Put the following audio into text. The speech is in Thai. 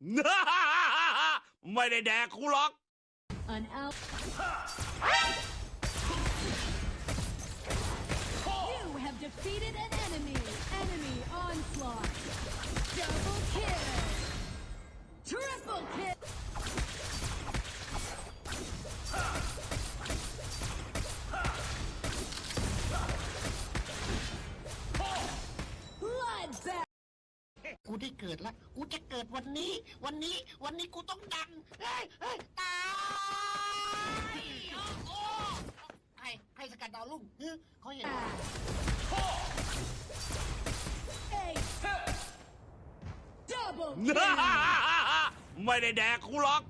ไม่ได้แดกกูหรอก An out. You have defeated an enemy. Enemy onslaught. Double kill. Triple kill. ได้เกิดแล้วกูจะเกิดวันนี้ วันนี้ วันนี้กูต้องดังเฮ้ยเฮ้ยตายโอ้โอ้ใครใครสกัดดาวลุ่งเฮ้ยเขาเห็น Ace. Double kill. ไม่ได้แดกกูหรอก